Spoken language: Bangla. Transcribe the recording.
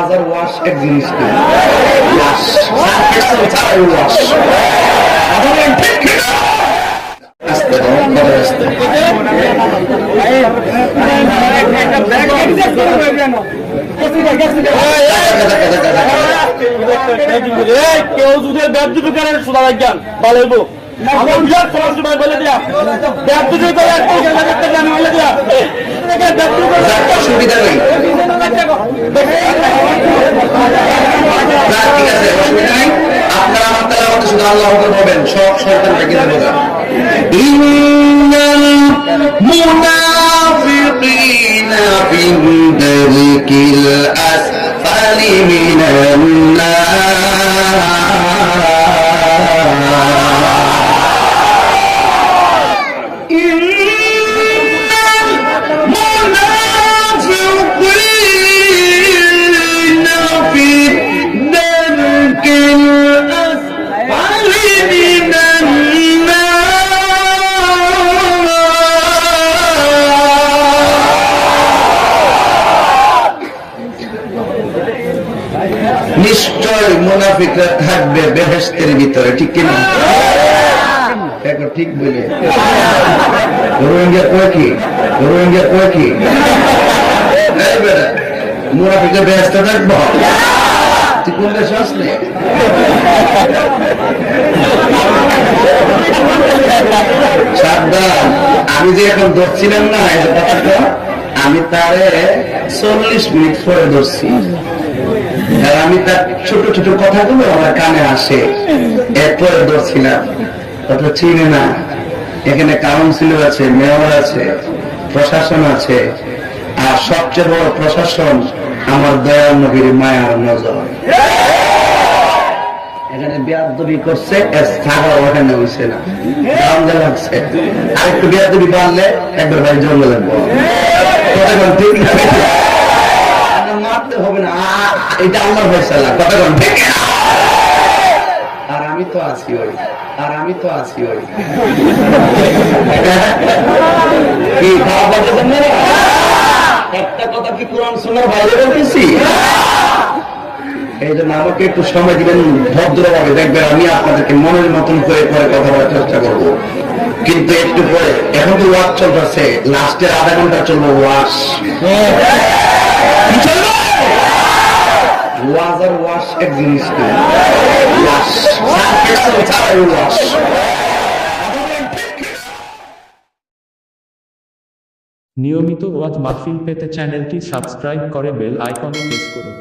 ওয়াজ ওয়াশ এক জিনিস না ওয়াশ সার্ফেক্সেল ছাড়াই ওয়াশ আস্তে ধরো আস্তে কেউ যদি ব্যাপ দুটো করেন সুদা বিজ্ঞান ভালো হইব আমার বিরাট সমাজ সবাই বলে দিয়া ব্যাপ দুটো করে একটা জায়গা করতে জানি বলে দিয়া ব্যাপ দুটো করে যাক, অসুবিধা নেই যাক, ঠিক আছে অসুবিধা নেই আপনারা আমার আল্লাহকে পাবেন সব শয়তানকে কিনে দেবেন। ইন্নাল মুনাফিকিনা বিদারিকিল আসফালি মিনান নার নিশ্চয় মুনাফিকরা থাকবে বেহেস্তের ভিতরে, ঠিক কিনা? ঠিক বলে। রোহিঙ্গা কয় কি? রোহিঙ্গা কয় কি? মুনাফিকরা বেহেস্তে থাকব? কোন আসলে আমি যে এখন ধরছিলাম না আমি তারে চল্লিশ মিনিট পরে ধরছি। আর আমি তার ছোট ছোট কথাগুলো আমার কানে আসে। এরপরে ধরছিলাম। কথা চিনে না। এখানে কাউন্সিলর আছে, মেয়র আছে, প্রশাসন আছে। আর সবচেয়ে বড় প্রশাসন আমার দয়াল নবীর মায়ার নজর। এখানে বেয়াদবি করছে থাকা ওখানে হইছে না। দাম লাগছে। আর একটু বেয়াদবি বাড়লে একবার ভাই জন্ম লাগবো ঠিক মারতে হবে না। এটা আমার কতক্ষণ ঠিক আর আমি তো আছি ওই, আর আমি তো আছি ওই। কি, খাওয়া একটা কথা কি কোরআন শোনার বাইরে বলতেছি? এই জন্য আমাকে একটু সময় দিবেন, ভদ্রভাবে দেখবেন আমি আপনাদেরকে মনের মতন করে পরে কথা বলার চেষ্টা করব। কিন্তু একটু পরে এখন তো ওয়াশ চলতেছে, লাস্টের আধা ঘণ্টা চলবো ওয়াশ চলবে? ওয়াজ ওয়াশ এক জিনিস নিয়মিত ওয়াজ মাহফিল পেতে চ্যানেলটি সাবস্ক্রাইব করে বেল আইকনে প্রেস করুন।